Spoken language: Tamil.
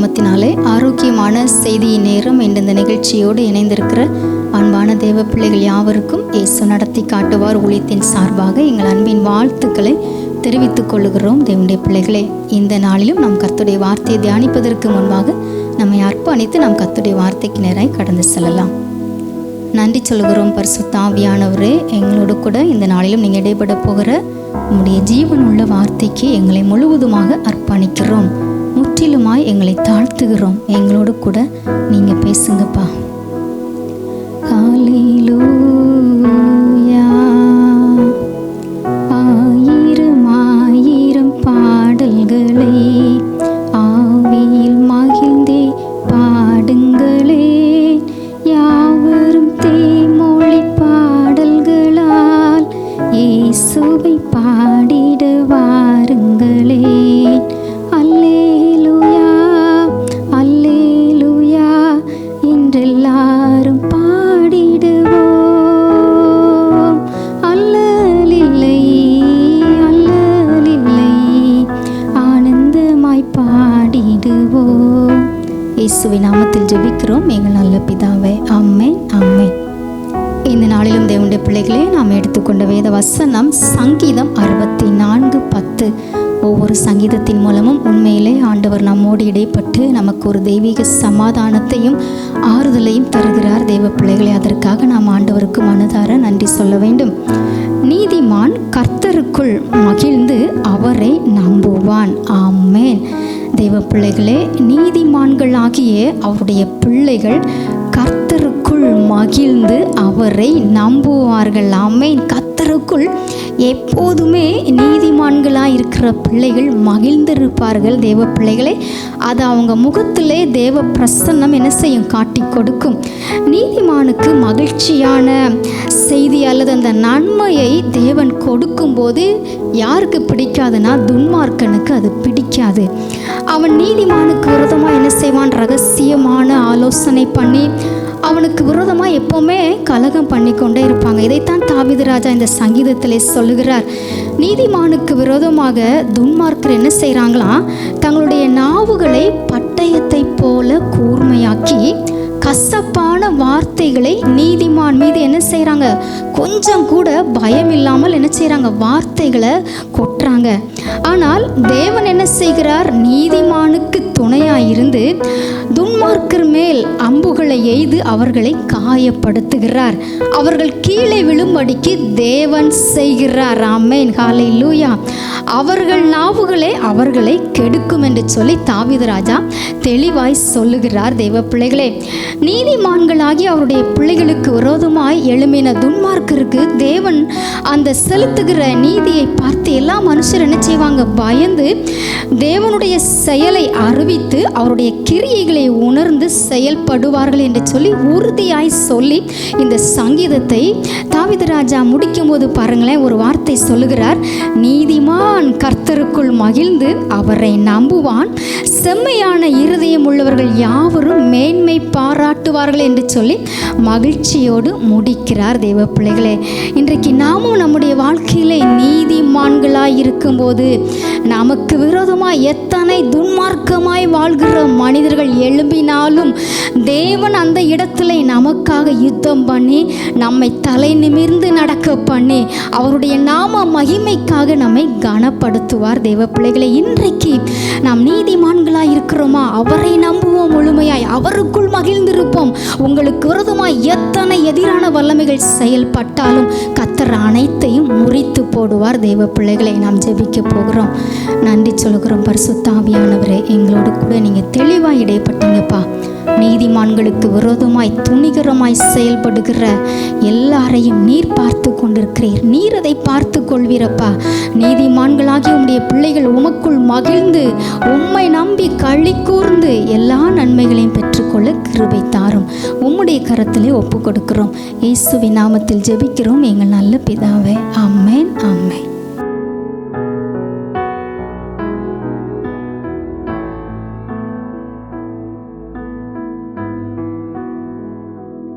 நாமத்தினாலே ஆரோக்கியமான செய்தியின் நேரம் என்ற இந்த நிகழ்ச்சியோடு இணைந்திருக்கிற அன்பான தேவ பிள்ளைகள் யாவருக்கும் இயேசு நடத்தி காட்டுவார் ஊழியத்தின் சார்பாக எங்கள் அன்பின் வாழ்த்துக்களை தெரிவித்துக் கொள்ளுகிறோம். தேவனுடைய பிள்ளைகளே இந்த நாளிலும் நாம் கத்துடைய வார்த்தையை தியானிப்பதற்கு முன்பாக நம்மை அர்ப்பணித்து நாம் கத்துடைய வார்த்தைக்கு நேராய் கடந்து செல்லலாம். நன்றி சொல்கிறோம் பரிசுத்தாவியானவரே எங்களோடு கூட இந்த நாளிலும் நீங்கள் இடைபட போகிற உங்களுடைய ஜீவன் உள்ள வார்த்தைக்கு எங்களை முழுவதுமாக அர்ப்பணிக்கிறோம். முற்றிலுமாய் எங்களை தாழ்த்துகிறோம். எங்களோடு கூட நீங்கள் பேசுங்கப்பா. ஹalleluya. ஆயிரம் இயேசுவின் நாமத்தில் ஜெபிக்கிறோம். எங்கள் நல்ல பிதாவே அம்மை அம்மை இந்த நாளிலும் தேவனுடைய பிள்ளைகளே நாம் எடுத்துக்கொண்ட வேத வசனம் சங்கீதம் அறுபத்தி நான்கு பத்து. ஒவ்வொரு சங்கீதத்தின் மூலமும் உண்மையிலே ஆண்டவர் நம்மோடு இடைப்பட்டு நமக்கு ஒரு தெய்வீக சமாதானத்தையும் ஆறுதலையும் தருகிறார். தெய்வ பிள்ளைகளே அதற்காக நாம் ஆண்டவருக்கு மனதார நன்றி சொல்ல வேண்டும். நீதிமான் கர்த்தருக்குள் மகிழ்ந்து அவரை நம்புவான். ஆமேன். தெய்வ பிள்ளைகளே நீதிமான்களாகிய அவருடைய பிள்ளைகள் கர்த்தருக்குள் மகிழ்ந்து அவரை நம்புவார்கள். ஆமேன். கர்த்தருக்குள் எப்போதுமே நீதிமான்களாக இருக்கிற பிள்ளைகள் மகிழ்ந்திருப்பார்கள் தேவ பிள்ளைகளை. அது அவங்க முகத்திலே தேவ பிரசன்னம் என்ன செய்யும்? காட்டி கொடுக்கும். நீதிமானுக்கு மகிழ்ச்சியான செய்தி அல்லது அந்த நன்மையை தேவன் கொடுக்கும்போது யாருக்கு பிடிக்காதுன்னா துன்மார்க்கனுக்கு அது பிடிக்காது. அவன் நீதிமானுக்கு விரோதமாக என்ன செய்வான்? ரகசியமான ஆலோசனை பண்ணி அவனுக்கு விரோதமாக எப்போவுமே கலகம் பண்ணி கொண்டே இருப்பாங்க. இதைத்தான் தாவிது ராஜா இந்த சங்கீதத்திலே சொல்லுகிறார். நீதிமானுக்கு விரோதமாக துன்மார்க்கர் என்ன செய்கிறாங்களாம் தங்களுடைய நாவுகளை பட்டயத்தை போல கூர்மையாக்கி கசப்பான வார்த்தைகளை நீதிமான் மீது என்ன செய்கிறாங்க கொஞ்சம் கூட பயம் இல்லாமல் என்ன செய்கிறாங்க வார்த்தைகளை கொட்டுறாங்க. ஆனால் தேவன் என்ன செய்கிறார்? நீதிமானுக்கு துணையாக இருந்து துன்மார்க்கர் மேல் அம்புகளை எய்து அவர்களை காயப்படுத்துகிறார். அவர்கள் கீழே விழும்படிக்கு தேவன் செய்கிறார். ஆமேன். காலை லூயா அவர்கள் நாவுகளே அவர்களை கெடுக்கும் என்று சொல்லி தாவித ராஜா தெளிவாய் சொல்லுகிறார் தெய்வ பிள்ளைகளே நீதிமான்களாகி அவருடைய பிள்ளைகளுக்கு விரோதமாய் எழுமின துன்மார்க்கருக்கு தேவன் அந்த செலுத்துகிற நீதியை பார்த்து எல்லா மனுஷரும் என்ன செய்வாங்க? பயந்து தேவனுடைய செயலை அறிவித்து அவருடைய கிரியைகளை உணர்ந்து செயல்படுவார்கள் என்று சொல்லி உறுதியாய் சொல்லி இந்த சங்கீதத்தை தாவித ராஜா முடிக்கும்போது பாருங்களேன் ஒரு வார்த்தை சொல்லுகிறார் நீதிமான் கர்த்தருக்குள் மகிழ்ந்து அவரை நம்புவான். செம்மையான இருதயம் உள்ளவர்கள் யாவரும் மேன்மை பாராட்டுவார்கள் என்று சொல்லி மகிழ்ச்சியோடு முடிக்கிறார் தெய்வ பிள்ளைகளே. இன்றைக்கு நாமும் நம்முடைய வாழ்க்கையிலே நீதிமான்களாய் இருக்கும்போது நமக்கு விரோதமாக எத்தனை துன்மார்க்கமாய் வாழ்கிற மனிதர்கள் எழும்பினாலும் தேவன் அந்த இடத்துல நமக்காக யுத்தம் பண்ணி நம்மை தலை நிமிர்ந்து நடக்க பண்ணி அவருடைய நாம மகிமைக்காக நம்மை கனப்படுத்துவார். தேவ பிள்ளைகளை இன்றைக்கு நாம் நீதிமான்களாக இருக்கிறோமா? அவரை நம்புவோம் முழுமையாய். அவருக்குள் மகிழ்ந்திருப்போம். உங்களுக்கு விரோதமாய் எத்தனை எதிரான வல்லமைகள் செயல்பட்டாலும் கத்தர் அனைத்தையும் முறித்து போடுவார். தேவ பிள்ளைகளை நாம் ஜெபிக்க போகிறோம். நன்றி சொல்கிறோம் பரிசுத்தாவியானவரே எங்களோடு கூட நீங்கள் தெளிவாக இடைப்பட்டீங்கப்பா. நீதிமான்களுக்கு விரோதமாய் துணிகரமாய் செயல்படுகிற எல்லாரையும் நீர் பார்த்து கொண்டிருக்கிறீர். நீர் அதை பார்த்து கொள்வீரப்பா. நீதிமான்களாகி உம்முடைய பிள்ளைகள் உமக்குள் மகிழ்ந்து உம்மை நம்பி களி கூர்ந்து எல்லா நன்மைகளையும் பெற்றுக்கொள்ள கிருபை தாரும். உம்முடைய கரத்திலே ஒப்பு கொடுக்கிறோம். இயேசுவின் நாமத்தில் ஜெபிக்கிறோம். எங்கள் நல்ல பிதாவே. Amen amen